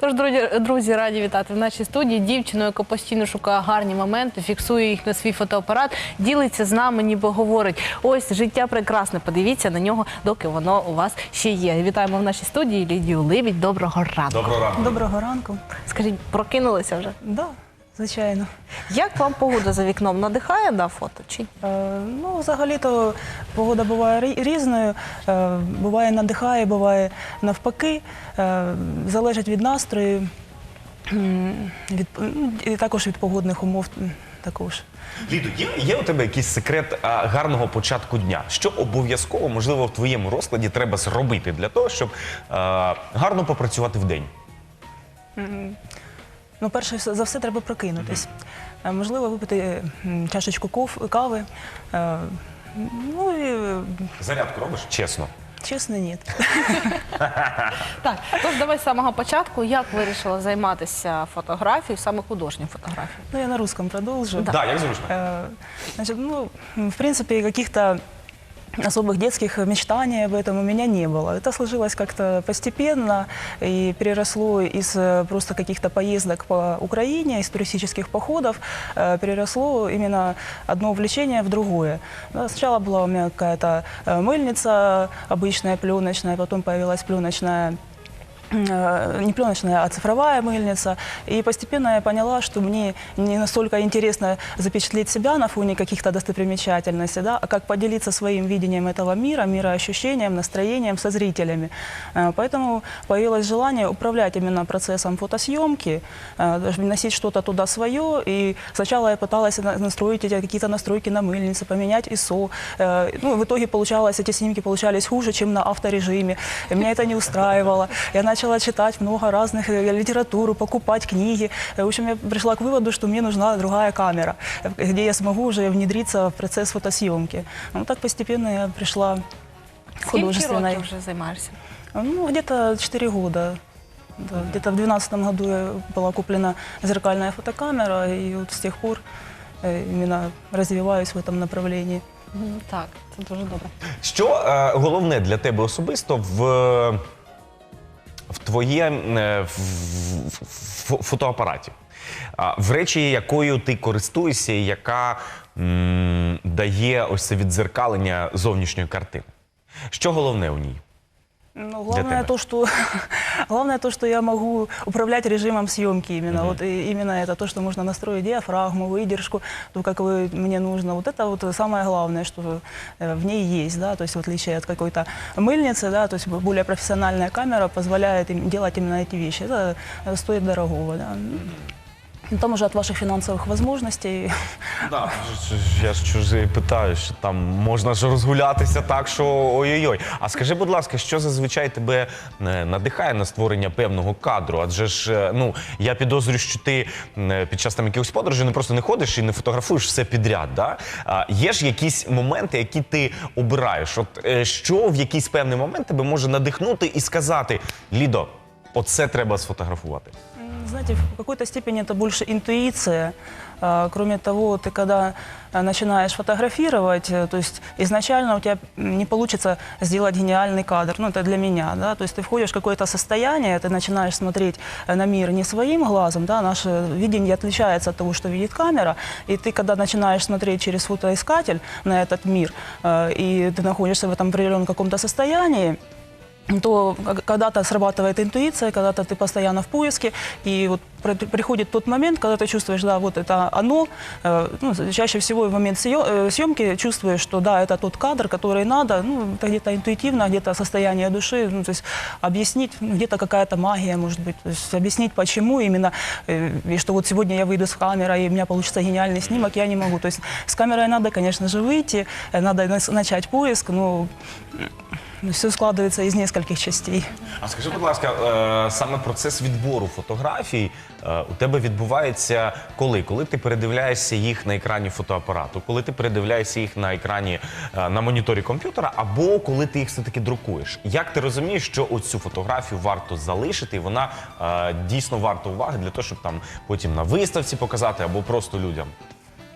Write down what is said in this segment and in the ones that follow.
Тож, друзі, друзі, раді вітати в нашій студії дівчину, яка постійно шукає гарні моменти, фіксує їх на свій фотоапарат, ділиться з нами, ніби говорить: ось життя прекрасне. Подивіться на нього, доки воно у вас ще є. Вітаємо в нашій студії Лідію Ливідь. Доброго ранку. Доброго ранку. Доброго ранку. Скажіть, прокинулися вже? Да, звичайно. Як вам погода за вікном? Надихає на фото? Чи? Е, ну, взагалі-то погода буває різною. Е, буває надихає, буває навпаки. Е, залежить від настрою, від, і також від погодних умов. Також. Лідо, є, є у тебе якийсь секрет а, гарного початку дня? Що обов'язково, можливо, в твоєму розкладі треба зробити для того, щоб а, гарно попрацювати в день? Ну, перше за все треба прокинутись. Е, можливо, випити чашечку кави. Е, ну і е, Зарядку робиш? Чесно. чесно, ні. Так, тож давай з самого початку. Як вирішила займатися фотографією, саме художньою фотографією? Ну, я на русском продолжу. Так, да, як зручно. Э, Значит, ну, в принципе, каких-то особых детских мечтаний об этом у меня не было. Это сложилось как-то постепенно и переросло из э, просто каких-то поездок по Украине, из туристических походов, э, переросло именно одно увлечение в другое. Да, Сначала была у меня какая-то э, мыльница обычная, пленочная, потом появилась пленочная э, не пленочная, а цифровая мыльница. И постепенно я поняла, что мне не настолько интересно запечатлеть себя на фоне каких-то достопримечательностей, да, а как поделиться своим видением этого мира, мироощущением, настроением со зрителями. Э, Поэтому появилось желание управлять именно процессом фотосъемки, э, даже вносить что-то туда свое. И сначала я пыталась на- настроить эти какие-то настройки на мыльнице, поменять ISO. Э, Ну, в итоге получалось, эти снимки получались хуже, чем на авторежиме. И меня это не устраивало. Я начала читать много разных э, литературу, покупать книги. Э, В общем, я пришла к выводу, что мне нужна другая камера, э, где я смогу уже внедриться в процесс фотосъемки. Ну, так постепенно я пришла к Скільки художественной. років вже займаєшся? Ну, где-то 4 года. Да, где-то в 2012 году я была куплена зеркальная фотокамера, и вот с тех пор э, именно развиваюсь в этом направлении. Мгм, Так, це дуже добре. Що е, головне для тебе особисто в, в твоє е, в, фотоапараті? В речі, якою ти користуєшся, яка м, дає ось це відзеркалення зовнішньої картини? Що головне у ній? Ну, главное тебя? то, что главное то, что я могу управлять режимом съемки именно. Вот и именно это то, что можно настроить диафрагму, выдержку, то, как вы, мне нужно. Вот это вот самое главное, что э, в ней есть, да, то есть в отличие от какой-то мыльницы, да, то есть более профессиональная камера позволяет им делать именно эти вещи. Это э, стоит дорогого, да. Ну, Там уже от ваших финансовых возможностей. Да, я ж чужий питаю, що там можна ж розгулятися так, що ой-ой-ой. А скажи, будь ласка, що зазвичай тебе е, надихає на створення певного кадру? Адже ж, е, ну я підозрюю, що ти е, під час там якихось подорожей не просто не ходиш і не фотографуєш все підряд. Да? А, є ж якісь моменти, які ти обираєш? От що в якийсь певний момент тебе може надихнути і сказати: Лідо, оце треба сфотографувати. М, Знаете, в какой-то степени это больше интуиция. А, Кроме того, ты когда а, начинаешь фотографировать, э, то есть изначально у тебя м, не получится сделать гениальный кадр, ну это для меня, да, то есть ты входишь в какое-то состояние, ты начинаешь смотреть э, на мир не своим глазом, да, наше видение отличается от того, что видит камера, и ты когда начинаешь смотреть через фотоискатель на этот мир, э, и ты находишься в этом определенном каком-то состоянии, то когда-то срабатывает интуиция, когда-то ты постоянно в поиске, и вот при- приходит тот момент, когда ты чувствуешь, да, вот это оно, э, ну, чаще всего в момент съё- э, съемки чувствуешь, что да, это тот кадр, который надо, ну, это где-то интуитивно, где-то состояние души, ну, то есть объяснить, ну, где-то какая-то магия, может быть, то есть объяснить, почему именно, э, и что вот сегодня я выйду с камерой, и у меня получится гениальный снимок, я не могу. То есть с камерой надо, конечно же, выйти, надо начать поиск, но все складывается из нескольких частей. А скажи, будь ласка, е, саме процес відбору фотографій е, у тебе відбувається коли? Коли ти передивляєшся їх на екрані фотоапарату, коли ти передивляєшся їх на екрані е, на моніторі комп'ютера, або коли ти їх все-таки друкуєш? Як ти розумієш, що оцю фотографію варто залишити, і вона дійсно варта уваги для того, щоб потім на виставці показати або просто людям?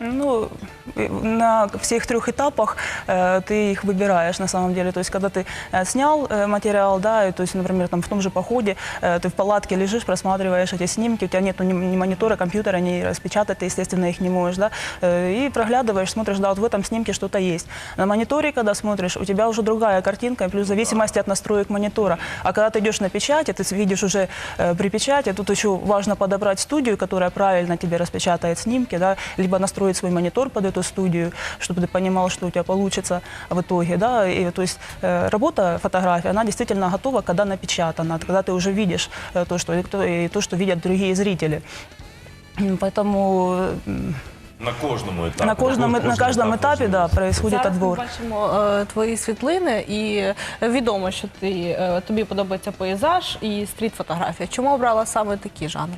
Ну, и на всех трех этапах э, ты их выбираешь на самом деле. То есть, когда ты э, снял э, материал, да, и, то есть, например, там в том же походе э, ты в палатке лежишь, просматриваешь эти снимки, у тебя нет ни, ни монитора, компьютера, ни распечатать ты, естественно, их не можешь, да, э, и проглядываешь, смотришь, да, вот в этом снимке что-то есть. На мониторе, когда смотришь, у тебя уже другая картинка, плюс в зависимости от настроек монитора. А когда ты идешь на печать, ты видишь уже э, при печати, тут еще важно подобрать студию, которая правильно тебе распечатает снимки, да, либо настроить свой монитор под эту студию, чтобы ты понимал, что у тебя получится в итоге, да, и то есть э, работа фотографии, она действительно готова, когда напечатана, когда ты уже видишь э, то, что, и то- и то, что видят другие зрители. М, Поэтому м, На кожному етапі. на, кожном, на кожен каждом етап этапе да, важливий. происходит Зараз отбор. ми бачимо е, твої світлини, і е, відомо, що ти, е, тобі подобається пейзаж і стріт-фотографія. Чому обрала саме такі жанри?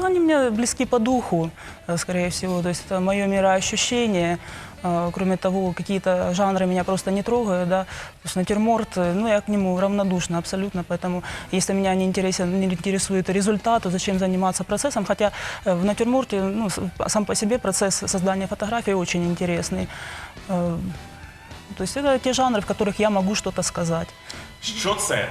Ну, они мне близки по духу, э, скорее всего. То есть это мое мироощущение. Э, Кроме того, какие-то жанры меня просто не трогают, да. То есть натюрморт, э, ну, я к нему равнодушна абсолютно, поэтому если меня не, интересен, не интересует результат, то зачем заниматься процессом? Хотя э, в натюрморте, ну, с- сам по себе процесс создания фотографии очень интересный. Э, То есть это те жанры, в которых я могу что-то сказать. Що це?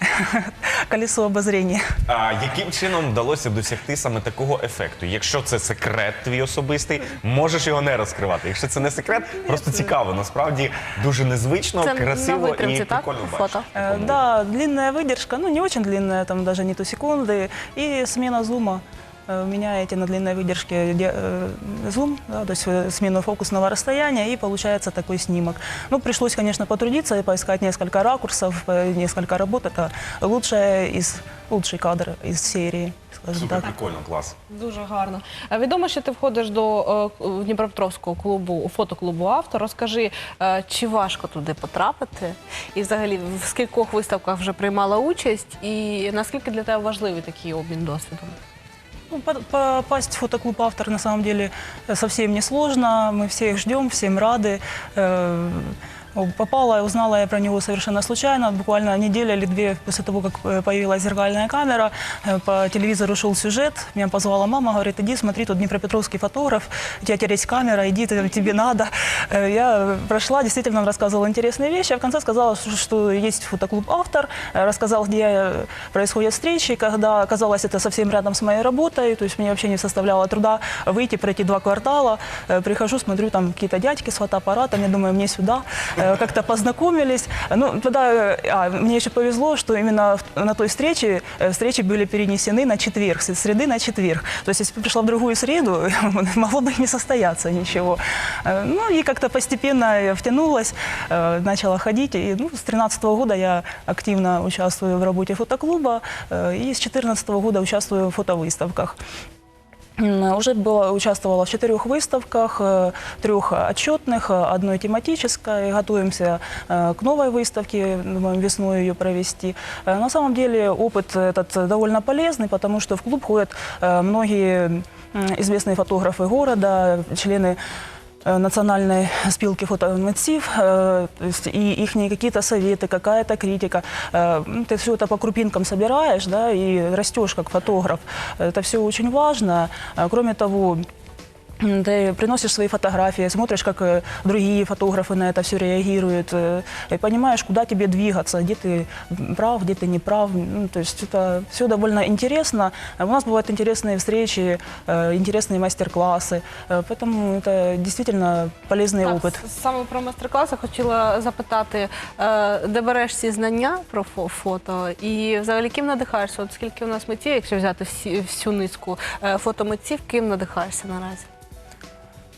Колесо обозрения. А яким чином вдалося досягти саме такого ефекту? Якщо це секрет твій особистий, можеш його не розкривати. Якщо це не секрет, просто цікаво. Насправді дуже незвично, Це красиво на витримці, і так? прикольно Фото? бачити. Э, Такому. Да, длинная выдержка, ну не очень длинная, там даже не то секунды, и смена зума. Э, Меняете на длинной выдержке де- э, зум, да, то есть э, смену фокусного расстояния, и получается такой снимок. Ну, пришлось, конечно, потрудиться и поискать несколько ракурсов, э, несколько работ. Это лучшая из, лучший кадр из серии, скажем Супер так. прикольно, клас. Дуже гарно. Е, Відомо, що ти входиш до е, Дніпропетровського клубу, фотоклубу автор. Розкажи, е, чи важко туди потрапити? І взагалі в скількох виставках вже приймала участь, і наскільки для тебе важливий такий обмін досвідом? Ну, по- попасть в фотоклуб автор на самом деле э, совсем не сложно. Мы все их ждем, всем рады. Э, Попала, узнала я про него совершенно случайно. Буквально неделя или две после того, как э, появилась зеркальная камера, э, по телевизору шел сюжет. Меня позвала мама, говорит, иди смотри, тут Днепропетровский фотограф, у тебя теперь есть камера, иди, ты- тебе надо. Э, Я прошла, действительно, он рассказывал интересные вещи, а в конце сказала, что- что есть фотоклуб автор, э, рассказал, где э, происходят встречи, когда оказалось это совсем рядом с моей работой, то есть мне вообще не составляло труда выйти, пройти два квартала, Э, прихожу, смотрю, там какие-то дядьки с фотоаппаратами, думаю, мне сюда, Э, как-то познакомились. Ну, тогда э, а, мне еще повезло, что именно в- на той встрече э, встречи были перенесены на четверг, с среды на четверг. То есть, если бы пришла в другую среду, могло бы и не состояться ничего. Э, Ну, и как-то постепенно я втянулась, э, начала ходить. И ну, с 2013 года я активно участвую в работе фотоклуба, э, и с 2014 года участвую в фотовыставках. М, Уже была, участвовала в четырех выставках, э, трех отчетных, э, одной тематической. Готовимся э, к новой выставке, думаем весной ее провести. Э, На самом деле опыт этот довольно полезный, потому что в клуб ходят э, многие м, известные фотографы города, члены э, национальной спилки фотомитців, э, то есть и их какие-то советы, какая-то критика. Э, ну, Ты все это по крупинкам собираешь, да, и растешь как фотограф. Это все очень важно. А, Кроме того, м, ты приносишь свои фотографии, смотришь, как э, другие фотографы на это все реагируют, э, и понимаешь, куда тебе двигаться, где ты прав, где ты не прав. Ну, то есть это все довольно интересно. А У нас бывают интересные встречи, э, интересные мастер-классы, Э, поэтому это действительно полезный Так, опыт. с- Саме про майстер-класи хотіла запитати, е, де береш ці знання про фо- фото, і взагалі ким надихаєшся? От скільки у нас митців, якщо взяти всі, всю низку е, фотомитців, ким надихаєшся наразі?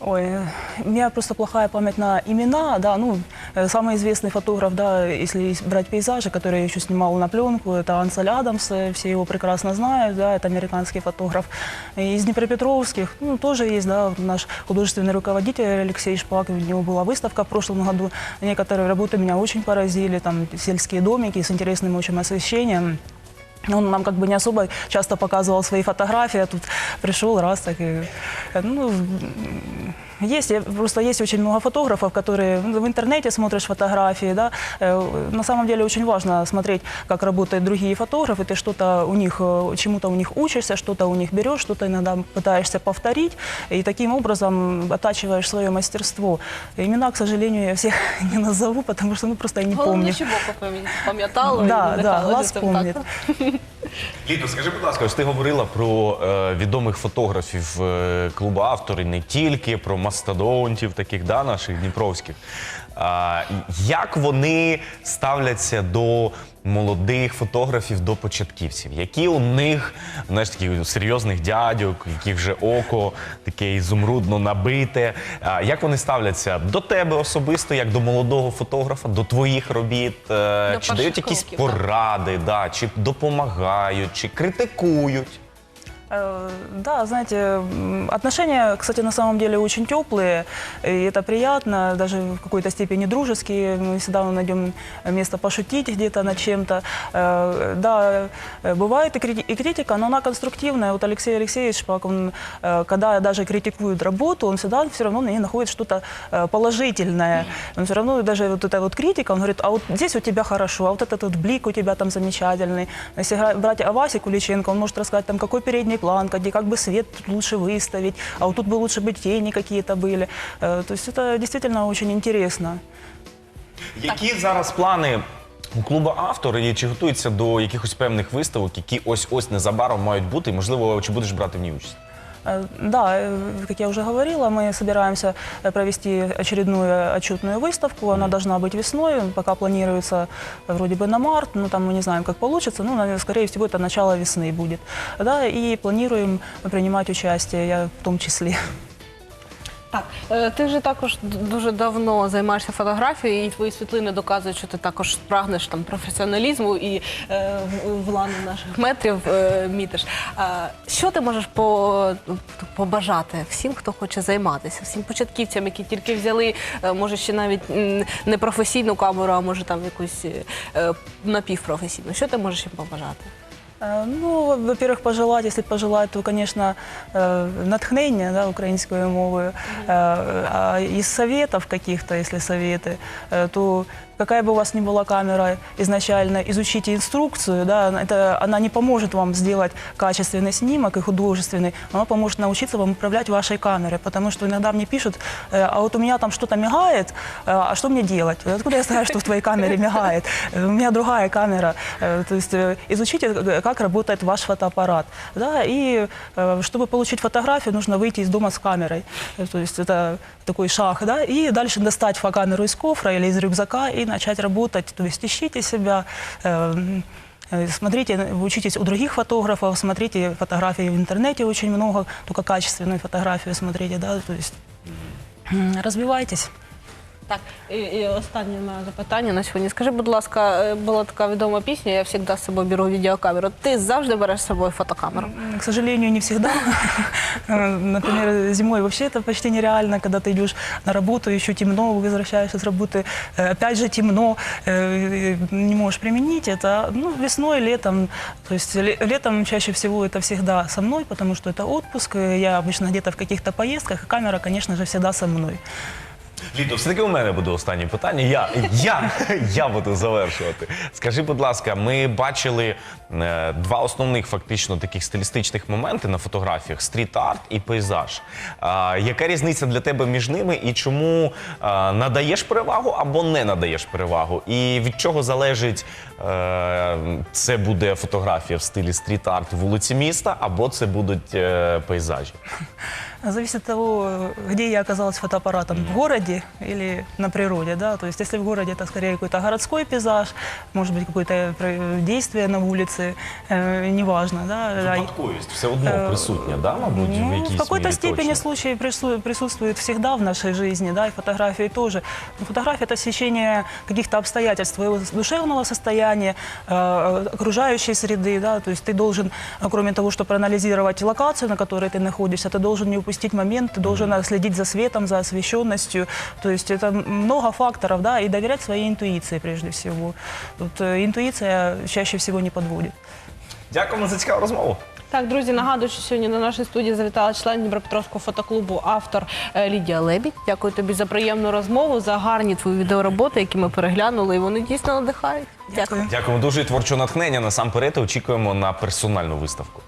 Ой, э, у меня просто плохая память на имена, да, ну, э, самый известный фотограф, да, если с- брать пейзажи, который я еще снимал на пленку, это Ансель Адамс, э, все его прекрасно знают, да, это американский фотограф. И Из Днепропетровских, ну, тоже есть, да, вот наш художественный руководитель Алексей Шпак, у него была выставка в прошлом году, некоторые работы меня очень поразили, там, сельские домики с интересным очень освещением. Он нам как бы не особо часто показывал свои фотографии, а тут пришел раз так и, э, ну, м, Есть, я- просто есть очень много фотографов, которые ну, в интернете смотришь фотографии, да. Э, На самом деле очень важно смотреть, как работают другие фотографы. Ты что-то у них, э, чему-то у них учишься, что-то у них берешь, что-то иногда пытаешься повторить, и таким образом оттачиваешь свое мастерство. Имена, к сожалению, я всех не назову, потому что ну просто я не помню. Головне, щоб око пам'ят- пам'ятало. і Да, не да, нехало глаз жити так. помнит. Літо, скажи, будь ласка, ось ти говорила про е, відомих фотографів е, клубу автори, не тільки про мастодонтів, таких да, наших дніпровських. А, як вони ставляться до молодих фотографів, до початківців? Які у них знаєш, такі серйозних дядьок, яких вже око таке ізумрудно набите? А, як вони ставляться до тебе особисто, як до молодого фотографа, до твоїх робіт? Е, До чи дають якісь кроків, поради, да, чи допомагають, чи критикують? Э, Да, знаете, отношения, кстати, на самом деле очень теплые, и это приятно, даже в какой-то степени дружеские. Мы всегда найдем место пошутить где-то над чем-то. Э, Да, э, бывает и крити- и критика, но она конструктивная. Вот Алексей Алексеевич Шпак, он, когда даже критикует работу, он всегда все равно на ней находит что-то положительное. Он все равно даже вот эта вот критика, он говорит, а вот здесь у тебя хорошо, а вот этот вот блик у тебя там замечательный. Если брать Аваси Куличенко, он может рассказать, там, какой передний план, где как бы свет тут лучше выставить, а вот тут бы лучше бы тени какие-то были. Э, То есть это действительно очень интересно. Які зараз плани у клубу автори і чи готуються до якихось певних виставок, які ось ось незабаром мають бути, і можливо, чи будеш брати в ній участь? Э, Да, э, как я уже говорила, мы собираемся э, провести очередную отчетную выставку. Она должна быть весной, пока планируется э, вроде бы на март, но там мы не знаем, как получится. Ну, наверное, скорее всего, это начало весны будет. Да, и планируем принимать участие, я в том числе. Так, е, ти вже також дуже давно займаєшся фотографією, і твої світлини доказують, що ти також прагнеш там професіоналізму і е, влану наших метрів е, мітиш. Що ти можеш по, побажати всім, хто хоче займатися, всім початківцям, які тільки взяли, е, може ще навіть не професійну камеру, а може там якусь е, напівпрофесійну. Що ти можеш їм побажати? Э, Ну, во-первых, пожелать, если пожелать, то, конечно, э, натхнення да, українською мовою. Э, А из советов каких-то, если советы, э, то какая бы у вас ни была камера изначально, изучите инструкцию, да, это, она не поможет вам сделать качественный снимок и художественный, она поможет научиться вам управлять вашей камерой, потому что иногда мне пишут, э, а вот у меня там что-то мигает, э, а что мне делать? Откуда я знаю, что в твоей камере мигает? У меня другая камера. Э, То есть изучите, как работает ваш фотоаппарат. Да, и чтобы получить фотографию, нужно выйти из дома с камерой. То есть это такой шаг, да, и дальше достать фотокамеру из кофра или из рюкзака и начать работать. То есть ищите себя, э, э, Смотрите, вы учитесь у других фотографов, смотрите фотографии в интернете очень много, только качественную фотографию смотрите, да, то есть м, развивайтесь. Так, і, і останнє моє запитання на сьогодні. Скажи, будь ласка, е, була така відома пісня, я завжди з собою беру відеокамеру. Ти завжди береш з собою фотокамеру? М, К сожалению, не всегда. Э, Например, зимой вообще это почти нереально, когда ты идешь на работу, еще темно, возвращаешься с работы, э, опять же темно, э, не можешь применить это. Ну, весной, летом, то есть ле- летом чаще всего это всегда со мной, потому что это отпуск, э, я обычно где-то в каких-то поездках, и камера, конечно же, всегда со мной. Літо, все-таки у мене буде останнє питання. Я, я, я буду завершувати. Скажи, будь ласка, ми бачили е, два основних фактично таких стилістичних моменти на фотографіях: стріт-арт і пейзаж. А, яка різниця для тебе між ними і чому а, надаєш перевагу або не надаєш перевагу? І від чого залежить е, це буде фотографія в стилі стріт-арт вулиці міста, або це будуть е, пейзажі? Зависит от того, где я оказалась фотоаппаратом, в городе или на природе, да, то есть если в городе это скорее какой-то городской пейзаж, может быть какое-то про- действие на улице, э, неважно, да. а- Випадковість все одно Э, присутня, да, мабуть, в Ну, якійсь в какой-то мірі степени точно? случай прису- присутствует всегда в нашей жизни, да, и фотографии тоже. Но фотография – это освещение каких-то обстоятельств твоего душевного состояния, э, окружающей среды, да, то есть ты должен, э, кроме того, чтобы проанализировать локацию, на которой ты находишься, ты должен не упустить момент, ты должен э, следить за светом, за освещенностью, то есть это много факторов, да, и доверять своей интуиции прежде всего. Вот, э, интуиция чаще всего не подводит. Дякуємо за цікаву розмову. Так, друзі, нагадую, що сьогодні до нашої студії завітала член Дніпропетровського фотоклубу, автор е, Лідія Лебідь. Дякую тобі за приємну розмову, за гарні твої відеороботи, які ми переглянули, і вони дійсно надихають. Дякую. Дякуємо дуже і творчого натхнення. Насамперед очікуємо на персональну виставку.